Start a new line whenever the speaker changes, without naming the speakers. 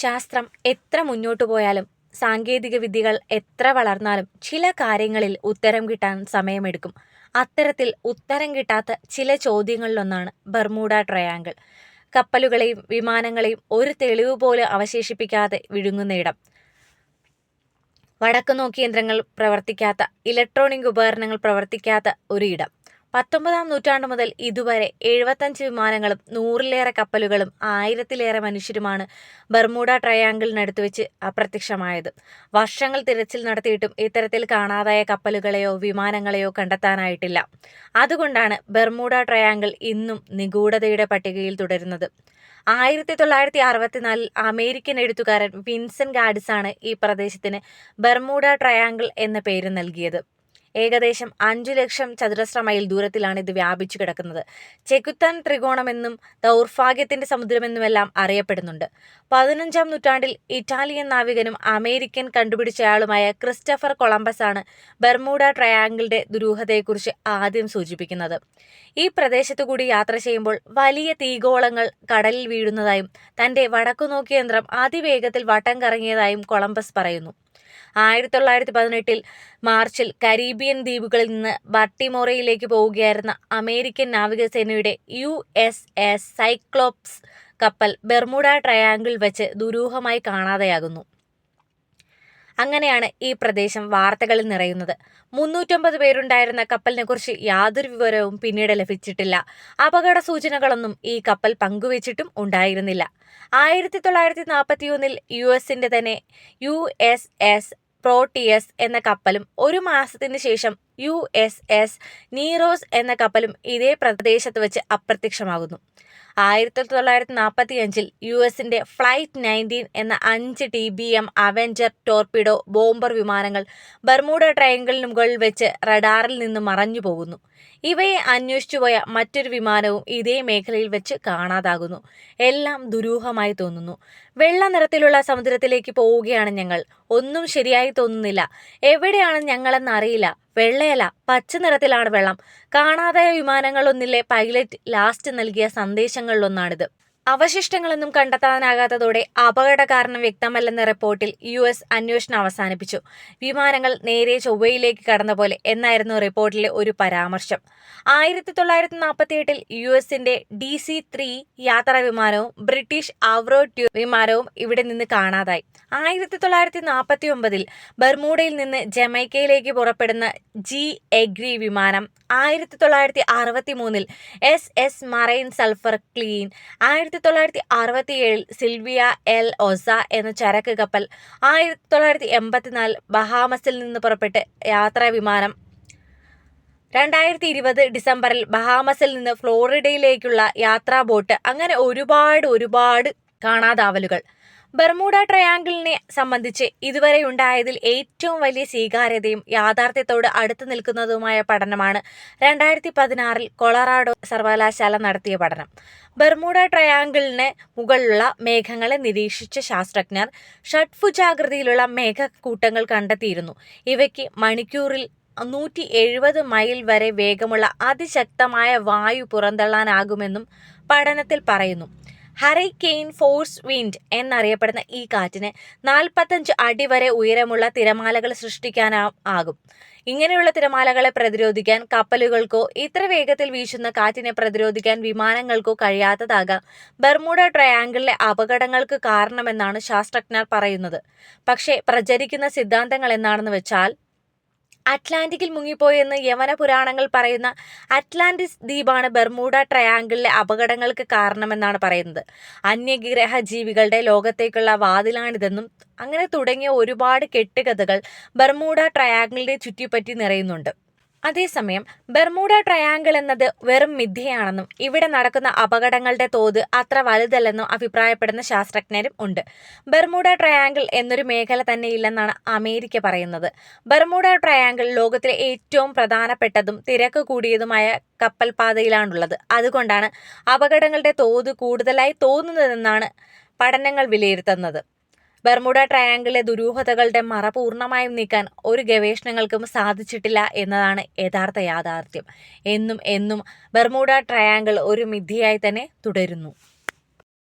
ശാസ്ത്രം എത്ര മുന്നോട്ടു പോയാലും സാങ്കേതിക വിദ്യകൾ എത്ര വളർന്നാലും ചില കാര്യങ്ങളിൽ ഉത്തരം കിട്ടാൻ സമയമെടുക്കും. അത്തരത്തിൽ ഉത്തരം കിട്ടാത്ത ചില ചോദ്യങ്ങളിലൊന്നാണ് ബർമൂഡ ട്രയാങ്കിൾ. കപ്പലുകളെയും വിമാനങ്ങളെയും ഒരു തെളിവ് പോലും അവശേഷിപ്പിക്കാതെ വിഴുങ്ങുന്ന ഇടം. വടക്കു നോക്കി യന്ത്രങ്ങൾ പ്രവർത്തിക്കാത്ത ഇലക്ട്രോണിക് ഉപകരണങ്ങൾ പ്രവർത്തിക്കാത്ത ഒരു ഇടം. പത്തൊമ്പതാം നൂറ്റാണ്ട് മുതൽ ഇതുവരെ എഴുപത്തഞ്ച് വിമാനങ്ങളും നൂറിലേറെ കപ്പലുകളും ആയിരത്തിലേറെ മനുഷ്യരുമാണ് ബർമൂഡ ട്രയാങ്കിളിനടുത്ത് വെച്ച് അപ്രത്യക്ഷമായത്. വർഷങ്ങൾ തിരച്ചിൽ നടത്തിയിട്ടും ഇത്തരത്തിൽ കാണാതായ കപ്പലുകളെയോ വിമാനങ്ങളെയോ കണ്ടെത്താനായിട്ടില്ല. അതുകൊണ്ടാണ് ബർമൂഡ ട്രയാങ്കിൾ ഇന്നും നിഗൂഢതയുടെ പട്ടികയിൽ തുടരുന്നത്. ആയിരത്തി തൊള്ളായിരത്തി അറുപത്തിനാലിൽ അമേരിക്കൻ എഴുത്തുകാരൻ വിൻസെന്റ് ഗാഡിസാണ് ഈ പ്രദേശത്തിന് ബർമൂഡ ട്രയാങ്കിൾ എന്ന പേര് നൽകിയത്. ഏകദേശം അഞ്ചു ലക്ഷം ചതുരശ്ര മൈൽ ദൂരത്തിലാണ് ഇത് വ്യാപിച്ചു കിടക്കുന്നത്. ചെകുത്താൻ ത്രികോണമെന്നും ദൗർഭാഗ്യത്തിന്റെ സമുദ്രമെന്നുമെല്ലാം അറിയപ്പെടുന്നുണ്ട്. പതിനഞ്ചാം നൂറ്റാണ്ടിൽ ഇറ്റാലിയൻ നാവികനും അമേരിക്കൻ കണ്ടുപിടിച്ചയാളുമായ ക്രിസ്റ്റഫർ കൊളംബസ് ആണ് ബർമൂഡ ട്രയാങ്കിളിന്റെ ദുരൂഹതയെക്കുറിച്ച് ആദ്യം സൂചിപ്പിക്കുന്നത്. ഈ പ്രദേശത്തു കൂടി യാത്ര ചെയ്യുമ്പോൾ വലിയ തീഗോളങ്ങൾ കടലിൽ വീഴുന്നതായും തന്റെ വടക്കുനോക്കി യന്ത്രം അതിവേഗത്തിൽ വട്ടം കറങ്ങിയതായും കൊളംബസ് പറയുന്നു. ആയിരത്തി തൊള്ളായിരത്തി പതിനെട്ടിൽ മാർച്ചിൽ കരീബിയൻ ദ്വീപുകളിൽ നിന്ന് ബട്ടിമോറയിലേക്ക് പോവുകയായിരുന്ന അമേരിക്കൻ നാവികസേനയുടെ യു എസ് എസ് സൈക്ലോപ്സ് കപ്പൽ ബെർമുഡ ട്രയാങ്കിൾ വെച്ച് ദുരൂഹമായി കാണാതെയാകുന്നു. അങ്ങനെയാണ് ഈ പ്രദേശം വാർത്തകളിൽ നിറയുന്നത്. മുന്നൂറ്റമ്പത് പേരുണ്ടായിരുന്ന കപ്പലിനെക്കുറിച്ച് യാതൊരു വിവരവും പിന്നീട് ലഭിച്ചിട്ടില്ല. അപകട സൂചനകളൊന്നും ഈ കപ്പൽ പങ്കുവച്ചിട്ടും ഉണ്ടായിരുന്നില്ല. ആയിരത്തി തൊള്ളായിരത്തി നാൽപ്പത്തിയൊന്നിൽ യു എസിന്റെ തന്നെ യു എസ് എസ് പ്രോട്ടിയസ് എന്ന കപ്പലും ഒരു മാസത്തിന് ശേഷം യു എസ് എസ് നീറോസ് എന്ന കപ്പലും ഇതേ പ്രദേശത്ത് വെച്ച് അപ്രത്യക്ഷമാകുന്നു. ആയിരത്തി തൊള്ളായിരത്തി നാൽപ്പത്തി അഞ്ചിൽ യു എസിന്റെ ഫ്ലൈറ്റ് നയന്റീൻ എന്ന അഞ്ച് T B M Avenger torpedo bomber വിമാനങ്ങൾ ബർമൂഡ ട്രയങ്കിളിന് മുകളിൽ വെച്ച് റഡാറിൽ നിന്ന് മറഞ്ഞു പോകുന്നു. ഇവയെ അന്വേഷിച്ചുപോയ മറ്റൊരു വിമാനവും ഇതേ മേഖലയിൽ വെച്ച് കാണാതാകുന്നു. എല്ലാം ദുരൂഹമായി തോന്നുന്നു. വെള്ള നിറത്തിലുള്ള സമുദ്രത്തിലേക്ക് പോവുകയാണ് ഞങ്ങൾ. ഒന്നും ശരിയായി തോന്നുന്നില്ല. എവിടെയാണ് ഞങ്ങളെന്ന് അറിയില്ല. വെള്ളയല്ല പച്ച നിറത്തിലാണ് വെള്ളം. കാണാതായ വിമാനങ്ങളൊന്നിലെ പൈലറ്റ് ലാസ്റ്റ് നൽകിയ സന്ദേശങ്ങളിലൊന്നാണിത്. അവശിഷ്ടങ്ങളൊന്നും കണ്ടെത്താനാകാത്തതോടെ അപകട കാരണം വ്യക്തമല്ലെന്ന റിപ്പോർട്ടിൽ യു എസ് അന്വേഷണം അവസാനിപ്പിച്ചു. വിമാനങ്ങൾ നേരെ ചൊവ്വയിലേക്ക് കടന്ന പോലെ എന്നായിരുന്നു റിപ്പോർട്ടിലെ ഒരു പരാമർശം. ആയിരത്തി തൊള്ളായിരത്തി നാൽപ്പത്തി എട്ടിൽ യു എസിന്റെ ഡി സി ത്രീ യാത്രാ വിമാനവും ബ്രിട്ടീഷ് അവറോ ട്യൂ വിമാനവും ഇവിടെ നിന്ന് കാണാതായി. ആയിരത്തി തൊള്ളായിരത്തി നാൽപ്പത്തി ഒമ്പതിൽ ബർമൂഡയിൽ നിന്ന് ജമൈക്കയിലേക്ക് പുറപ്പെടുന്ന ജി എഗ്രി വിമാനം ആയിരത്തി തൊള്ളായിരത്തി അറുപത്തി മൂന്നിൽ S S Marine Sulphur Queen ആയിരത്തി ആയിരത്തി തൊള്ളായിരത്തി അറുപത്തി ഏഴിൽ സിൽവിയ എൽ ഒസ എന്ന ചരക്ക് കപ്പൽ ആയിരത്തി തൊള്ളായിരത്തി എൺപത്തിനാല് ബഹാമസിൽ നിന്ന് പുറപ്പെട്ട് യാത്രാ വിമാനം രണ്ടായിരത്തി ഇരുപത് ഡിസംബറിൽ ബഹാമസിൽ നിന്ന് ഫ്ലോറിഡയിലേക്കുള്ള യാത്രാ ബോട്ട് അങ്ങനെ ഒരുപാട് ഒരുപാട് കാണാതാവലുകൾ. ബർമൂഡ ട്രയാങ്കിളിനെ സംബന്ധിച്ച് ഇതുവരെ ഉണ്ടായതിൽ ഏറ്റവും വലിയ സ്വീകാര്യതയും യാഥാർത്ഥ്യത്തോട് അടുത്തു നിൽക്കുന്നതുമായ പഠനമാണ് രണ്ടായിരത്തി പതിനാറിൽ കൊളറാഡോ സർവകലാശാല നടത്തിയ പഠനം. ബർമൂഡ ട്രയാങ്കിളിന് മുകളിലുള്ള മേഘങ്ങളെ നിരീക്ഷിച്ച ശാസ്ത്രജ്ഞർ ഷഡ്ഭുജാകൃതിയിലുള്ള മേഘക്കൂട്ടങ്ങൾ കണ്ടെത്തിയിരുന്നു. ഇവയ്ക്ക് മണിക്കൂറിൽ നൂറ്റി എഴുപത് മൈൽ വരെ വേഗമുള്ള അതിശക്തമായ വായു പുറന്തള്ളാനാകുമെന്നും പഠനത്തിൽ പറയുന്നു. ഹറിക്കെയിൻ ഫോഴ്സ് വിൻഡ് എന്നറിയപ്പെടുന്ന ഈ കാറ്റിന് നാൽപ്പത്തഞ്ച് അടി വരെ ഉയരമുള്ള തിരമാലകൾ സൃഷ്ടിക്കാൻ ആകും. ഇങ്ങനെയുള്ള തിരമാലകളെ പ്രതിരോധിക്കാൻ കപ്പലുകൾക്കോ ഇത്ര വേഗത്തിൽ വീശുന്ന കാറ്റിനെ പ്രതിരോധിക്കാൻ വിമാനങ്ങൾക്കോ കഴിയാത്തതാകാം. ബർമുഡ ട്രയാങ്കിളിലെ അപകടങ്ങൾക്ക് കാരണമെന്നാണ് ശാസ്ത്രജ്ഞർ പറയുന്നത്. പക്ഷേ പ്രചരിക്കുന്ന സിദ്ധാന്തങ്ങൾ എന്താണെന്ന് വെച്ചാൽ അറ്റ്ലാന്റിക്കിൽ മുങ്ങിപ്പോയെന്ന് യവന പുരാണങ്ങൾ പറയുന്ന അറ്റ്ലാന്റിസ് ദ്വീപാണ് ബെർമൂഡ ട്രയാങ്കിളിലെ അപകടങ്ങൾക്ക് കാരണമെന്നാണ് പറയുന്നത്. അന്യഗ്രഹ ജീവികളുടെ ലോകത്തേക്കുള്ള വാതിലാണിതെന്നും അങ്ങനെ തുടങ്ങിയ ഒരുപാട് കെട്ടുകഥകൾ ബർമൂഡ ട്രയാങ്കിളിനെ ചുറ്റിപ്പറ്റി നിറയുന്നുണ്ട്. അതേസമയം ബെർമൂഡ ട്രയാങ്കിൾ എന്നത് വെറും മിഥ്യയാണെന്നും ഇവിടെ നടക്കുന്ന അപകടങ്ങളുടെ തോത് അത്ര വലുതല്ലെന്നും അഭിപ്രായപ്പെടുന്ന ശാസ്ത്രജ്ഞരും ഉണ്ട്. ബെർമൂഡ ട്രയാങ്കിൾ എന്നൊരു മേഖല തന്നെ ഇല്ലെന്നാണ് അമേരിക്ക പറയുന്നത്. ബെർമൂഡ ട്രയാങ്കിൾ ലോകത്തിലെ ഏറ്റവും പ്രധാനപ്പെട്ടതും തിരക്ക് കൂടിയതുമായ കപ്പൽപാതയിലാണുള്ളത്. അതുകൊണ്ടാണ് അപകടങ്ങളുടെ തോത് കൂടുതലായി തോന്നുന്നതെന്നാണ് പഠനങ്ങൾ വിലയിരുത്തുന്നത്. ബർമുഡ ട്രയാങ്കിളിലെ ദുരൂഹതകളുടെ മറ പൂർണമായും നീക്കാൻ ഒരു ഗവേഷണങ്ങൾക്കും സാധിച്ചിട്ടില്ല എന്നതാണ് യഥാർത്ഥ യാഥാർത്ഥ്യം. എന്നും എന്നും ബർമുഡ ട്രയാങ്കിൾ ഒരു മിഥിയായി തന്നെ തുടരുന്നു.